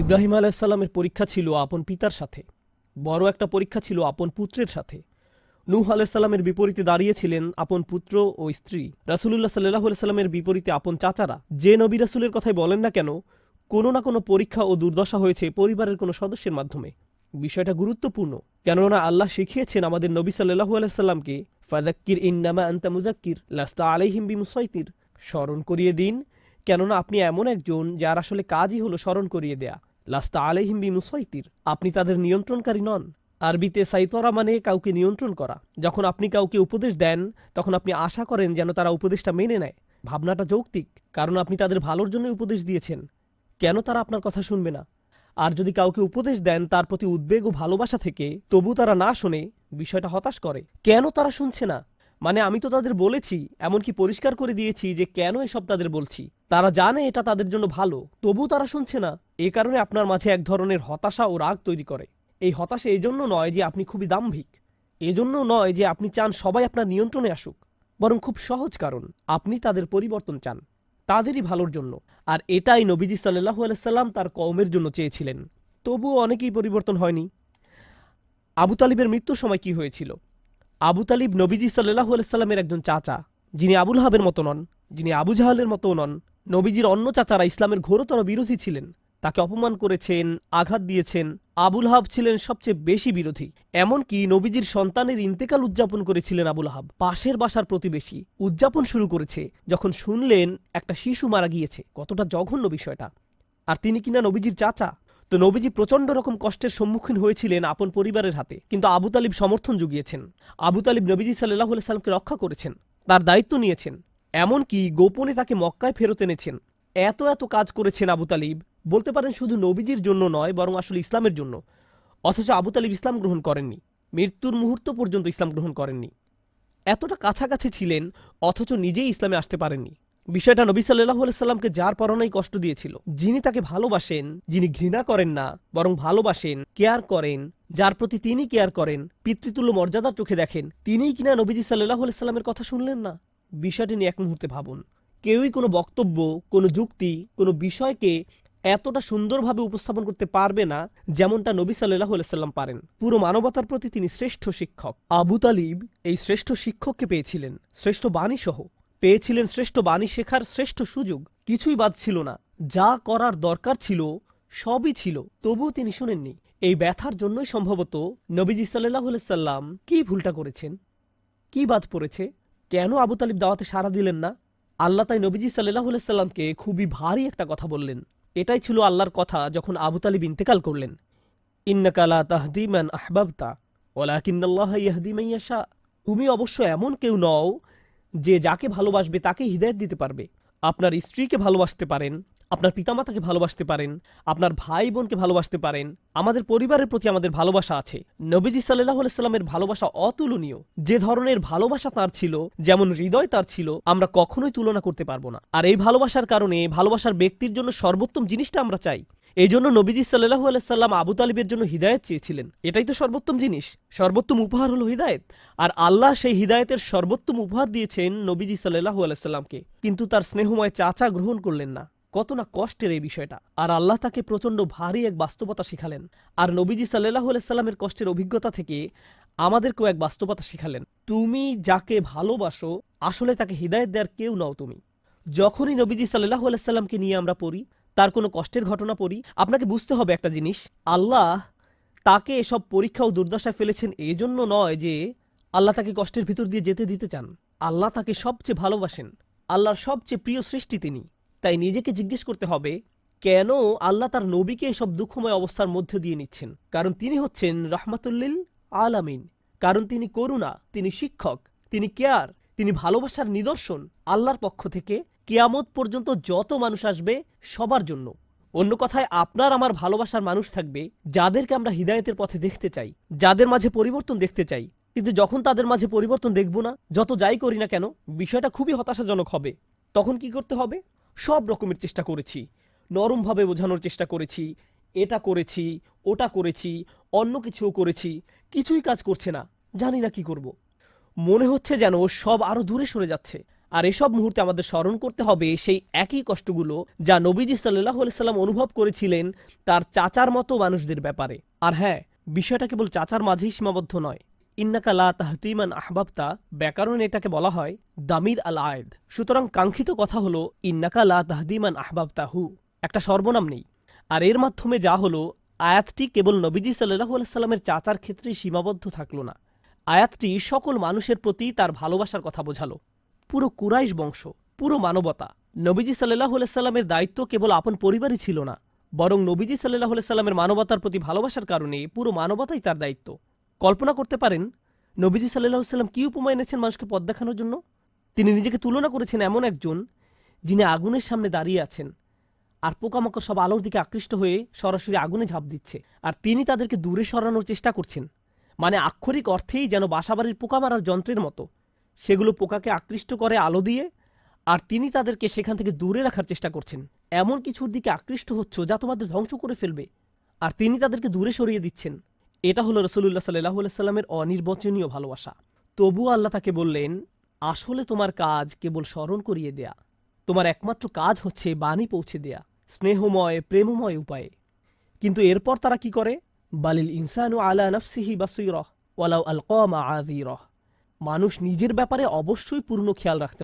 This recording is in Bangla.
ইব্রাহিম আলাইসাল্লামের পরীক্ষা ছিল আপন পিতার সাথে। বড় একটা পরীক্ষা ছিল আপন পুত্রের সাথে। নূহ আলাইসাল্লামের বিপরীতে দাঁড়িয়েছিলেন আপন পুত্র ও স্ত্রী। রাসুলুল্লাহ সাল্লাহ সাল্লামের বিপরীতে আপন চাচারা। যে নবী রাসুলের কথাই বলেন না কেন, কোনো না কোনো পরীক্ষা ও দুর্দশা হয়েছে পরিবারের কোনো সদস্যের মাধ্যমে। বিষয়টা গুরুত্বপূর্ণ, কেননা আল্লাহ শিখিয়েছেন আমাদের নবী সাল্লাহু আলাইসাল্লামকে ফাদাক্কির ইন্নামা আন্তা মুজাক্কির লাস্তা আলাইহিম বিমুসাইতির। স্মরণ করিয়ে দিন, কেননা আপনি এমন একজন যার আসলে কাজই হলো স্মরণ করিয়ে দেয়া। লাস্তা আলাইহিম বিমুসাইতির। আপনি তাদের নিয়ন্ত্রণকারী নন। আরবিতে সাইতরা মানে কাউকে নিয়ন্ত্রণ করা। যখন আপনি কাউকে উপদেশ দেন, তখন আপনি আশা করেন যেন তারা উপদেশটা মেনে নেয়। ভাবনাটা যৌক্তিক, কারণ আপনি তাদের ভালোর জন্য উপদেশ দিয়েছেন। কেন তারা আপনার কথা শুনবে না? আর যদি কাউকে উপদেশ দেন, তার প্রতি উদ্বেগ ও ভালোবাসা থেকে তবু তারা না শোনে, বিষয়টা হতাশ করে। কেন তারা শুনছে না? মানে আমি তো তাদের বলেছি, এমনকি পরিষ্কার করে দিয়েছি যে কেন এসব তাদের বলছি। তারা জানে এটা তাদের জন্য ভালো তবু তারা শুনছে না। এ কারণে আপনার মাঝে এক ধরনের হতাশা ও রাগ তৈরি করে। এই হতাশা এজন্য নয় যে আপনি খুবই দাম্ভিক। এজন্য নয় যে আপনি চান সবাই আপনার নিয়ন্ত্রণে আসুক। বরং খুব সহজ কারণ, আপনি তাদের পরিবর্তন চান। তাদেরই ভালোর জন্য। আর এটাই নবীজি সাল্লাহু আলাইসাল্লাম তার কওমের জন্য চেয়েছিলেন। তবুও অনেকেই পরিবর্তন হয়নি। আবু তালিবের মৃত্যুর সময় কি হয়েছিল? আবু তালিব নবীজি সাল্লাহু আলাইসাল্লামের একজন চাচা, যিনি আবুল হাবের মতো নন, যিনি আবু জাহালের মতো নন। নবীজির অন্য চাচারা ইসলামের ঘোরতর বিরোধী ছিলেন। তাকে অপমান করেছেন, আঘাত দিয়েছেন, আবুল হাব ছিলেন সবচেয়ে বেশি বিরোধী। এমনকি নবীজির সন্তানের ইন্তেকাল উদযাপন করেছিলেন আবুল হাব, পাশের বাসার প্রতিবেশী। উদযাপন শুরু করেছে যখন শুনলেন একটা শিশু মারা গিয়েছে। কতটা জঘন্য বিষয়টা। আর তিনি কিনা নবীজির চাচা? তো নবীজি প্রচণ্ড রকম কষ্টের সম্মুখীন হয়েছিলেন আপন পরিবারের হাতে। কিন্তু আবু তালিব সমর্থন জুগিয়েছেন। আবু তালিব নবীজি সাল্লাহ সাল্লামকে রক্ষা করেছেন। তার দায়িত্ব নিয়েছেন। এমনকি গোপনে তাকে মক্কায় ফেরত এনেছেন। এত এত কাজ করেছেন আবু তালিব। বলতে পারেন শুধু নবীজির জন্য নয়, বরং আসলে ইসলামের জন্য। অথচ আবু তালিব ইসলাম গ্রহণ করেননি। মৃত্যুর মুহূর্ত পর্যন্ত ইসলাম গ্রহণ করেননি। এতটা কাছাকাছি ছিলেন, অথচ নিজেই ইসলামে আসতে পারেননি। বিষয়টা নবী সাল্লাহ সাল্লামকে যার পরনাই কষ্ট দিয়েছিল। যিনি তাকে ভালোবাসেন, যিনি ঘৃণা করেন না, বরং ভালোবাসেন, কেয়ার করেন, যার প্রতি তিনি কেয়ার করেন, পিতৃতুল্য মর্যাদার চোখে দেখেন, তিনিই কিনা নবীজি সাল্লাহ সাল্লামের কথা শুনলেন না? বিষয়টি নিয়ে এক মুহূর্তে ভাবুন। কেউই কোনো বক্তব্য, কোনো যুক্তি, কোনো বিষয়কে এতটা সুন্দরভাবে উপস্থাপন করতে পারবে না, যেমনটা নবী সাল্লাহ সাল্লাম পারেন। পুরো মানবতার প্রতি তিনি শ্রেষ্ঠ শিক্ষক। আবু তালিব এই শ্রেষ্ঠ শিক্ষককে পেয়েছিলেন, শ্রেষ্ঠ বাণী সহ পেয়েছিলেন শ্রেষ্ঠ বাণী শেখার শ্রেষ্ঠ সুযোগ। কিছুই বাদ ছিল না। যা করার দরকার ছিল, সবই ছিল। তবুও তিনি শুনেননি, এই ব্যথার জন্যই সম্ভবত নবীজি সাল্লাহ সাল্লাম কি ভুলটা করেছেন? কি বাদ পড়েছে? কেন আবু তালিব দাওয়াতে সাড়া দিলেন না? আল্লাহ তাই নবীজি সাল্লাহ সাল্লামকে খুবই ভারী একটা কথা বললেন। এটাই ছিল আল্লাহর কথা যখন আবু তালিব ইন্তেকাল করলেন। ইন্নাকালা তাহদিমান আহবাবতা ওলাকিন্নাল্লাহ ইয়াহদি মাইয়াশা তুমি অবশ্য এমন কেউ নও যে যাকে ভালোবাসবে তাকে হৃদায়ত দিতে পারবে। আপনার স্ত্রীকে ভালোবাসতে পারেন আপনার পিতামাতাকে ভালোবাসতে পারেন, আপনার ভাই বোনকে ভালোবাসতে পারেন, আমাদের পরিবারের প্রতি আমাদের ভালোবাসা আছে। নবীজি সাল্লাহ সাল্লামের ভালোবাসা অতুলনীয়। যে ধরনের ভালোবাসা তার ছিল, যেমন হৃদয় তার ছিল, আমরা কখনোই তুলনা করতে পারব না। আর এই ভালোবাসার কারণে ভালোবাসার ব্যক্তির জন্য সর্বোত্তম জিনিসটা আমরা চাই। এই জন্য নবীজি সাল্লাহু আলাইসাল্লাম আবু তালিবের জন্য হিদায়ত চেয়েছিলেন। এটাই তো সর্বোত্তম জিনিস। সর্বোত্তম উপহার হলো হিদায়ত। আর আল্লাহ সেই হিদায়তের সর্বোত্তম উপহার দিয়েছেন নবীজি সাল্লাহু আলাইসাল্লামকে কিন্তু তার স্নেহময় চাচা গ্রহণ করলেন না। কত না কষ্টের এই বিষয়টা। আর আল্লাহ তাকে প্রচণ্ড ভারী এক বাস্তবতা শিখালেন। আর নবীজি সাল্লাহ আলাইসাল্লামের কষ্টের অভিজ্ঞতা থেকে আমাদেরকেও এক বাস্তবতা শিখালেন। তুমি যাকে ভালোবাসো, আসলে তাকে হৃদায়ত দেওয়ার কেউ নাও তুমি। যখনই নবীজি সাল্লাহ আলাইসাল্লামকে নিয়ে আমরা পড়ি, তার কোনো কষ্টের ঘটনা পড়ি, আপনাকে বুঝতে হবে একটা জিনিস। আল্লাহ তাকে এসব পরীক্ষা ও দুর্দশায় ফেলেছেন এই জন্য নয় যে আল্লাহ তাকে কষ্টের ভিতর দিয়ে যেতে দিতে চান। আল্লাহ তাকে সবচেয়ে ভালোবাসেন। আল্লাহর সবচেয়ে প্রিয় সৃষ্টি তিনি। তাই নিজেকে জিজ্ঞেস করতে হবে, কেন আল্লাহ তার নবীকে এসব দুঃখময় অবস্থার মধ্যে দিয়ে নিচ্ছেন? কারণ তিনি হচ্ছেন রহমাতুল্লিল আলামিন। কারণ তিনি করুণা, তিনি শিক্ষক, তিনি কেয়ার, তিনি ভালোবাসার নিদর্শন আল্লাহর পক্ষ থেকে। কেয়ামত পর্যন্ত যত মানুষ আসবে সবার জন্য। অন্য কথায়, আপনার আমার ভালোবাসার মানুষ থাকবে, যাদেরকে আমরা হৃদায়তের পথে দেখতে চাই, যাদের মাঝে পরিবর্তন দেখতে চাই। কিন্তু যখন তাদের মাঝে পরিবর্তন দেখব না, যত যাই করি না কেন, বিষয়টা খুবই হতাশাজনক হবে। তখন কি করতে হবে? সব রকমের চেষ্টা করেছি। নরমভাবে বোঝানোর চেষ্টা করেছি। এটা করেছি, ওটা করেছি, অন্য কিছুও করেছি। কিছুই কাজ করছে না। জানি না কি করব। মনে হচ্ছে যেন সব আরও দূরে সরে যাচ্ছে। আর এসব মুহূর্তে আমাদের স্মরণ করতে হবে সেই একই কষ্টগুলো যা নবীজি সাল্লাহ সাল্লাম অনুভব করেছিলেন তার চাচার মতো মানুষদের ব্যাপারে। আর হ্যাঁ বিষয়টা কেবল চাচার মাঝেই সীমাবদ্ধ নয়। ইন্নাকা লা তাহতিমান আহবাবতা, ব্যাকরণে এটাকে বলা হয় দামির আল আয়েদ। সুতরাং কাঙ্ক্ষিত কথা হলো, ইন্নাকা লা তাহদিমান আহবাবতা হু। একটা সর্বনাম নেই। আর এর মাধ্যমে যা হলো, আয়াতটি কেবল নবীজি সাল্লাহ সাল্লামের চাচার ক্ষেত্রেই সীমাবদ্ধ থাকল না। আয়াতটি সকল মানুষের প্রতি তার ভালোবাসার কথা বোঝালো। পুরো কুরাইশ বংশ, পুরো মানবতা, নবীজি সাল্লাহ সাল্লামের দায়িত্ব কেবল আপন পরিবারই ছিল না। বরং নবীজি সাল্লাহ সাল্লামের মানবতার প্রতি ভালোবাসার কারণে পুরো মানবতাই তার দায়িত্ব। কল্পনা করতে পারেন, নবীজি সাল্লাহ সাল্লাম কি উপমা এনেছেন মানুষকে পথ দেখানোর জন্য? তিনি নিজেকে তুলনা করেছেন এমন একজন, যিনি আগুনের সামনে দাঁড়িয়ে আছেন, আর পোকামাকড় সব আলোর দিকে আকৃষ্ট হয়ে সরাসরি আগুনে ঝাঁপ দিচ্ছে। আর তিনি তাদেরকে দূরে সরানোর চেষ্টা করছেন মানে আক্ষরিক অর্থেই যেন বাসাবাড়ির পোকা মারার যন্ত্রের মতো। সেগুলো পোকাকে আকৃষ্ট করে আলো দিয়ে, আর তিনি তাদেরকে সেখান থেকে দূরে রাখার চেষ্টা করছেন। এমন কিছুর দিকে আকৃষ্ট হচ্ছ যা তোমাদের ধ্বংস করে ফেলবে, আর তিনি তাদেরকে দূরে সরিয়ে দিচ্ছেন। এটা হলো রসুল্লাহ সাল্লাহ সাল্লামের অনির্বচনীয় ভালোবাসা। তবু আল্লাহ তাকে বললেন, আসলে তোমার কাজ কেবল স্মরণ করিয়ে দেয়া। তোমার একমাত্র কাজ হচ্ছে বাণী পৌঁছে দেয়া, স্নেহময়, প্রেমময় উপায়ে। কিন্তু এরপর তারা কি করে? বালিল ইনসানু আলা নফসিহি বাসুইরহ ওয়ালাউ আল কমা আজি রহ মানুষ নিজের ব্যাপারে অবশ্যই পূর্ণ খেয়াল রাখতে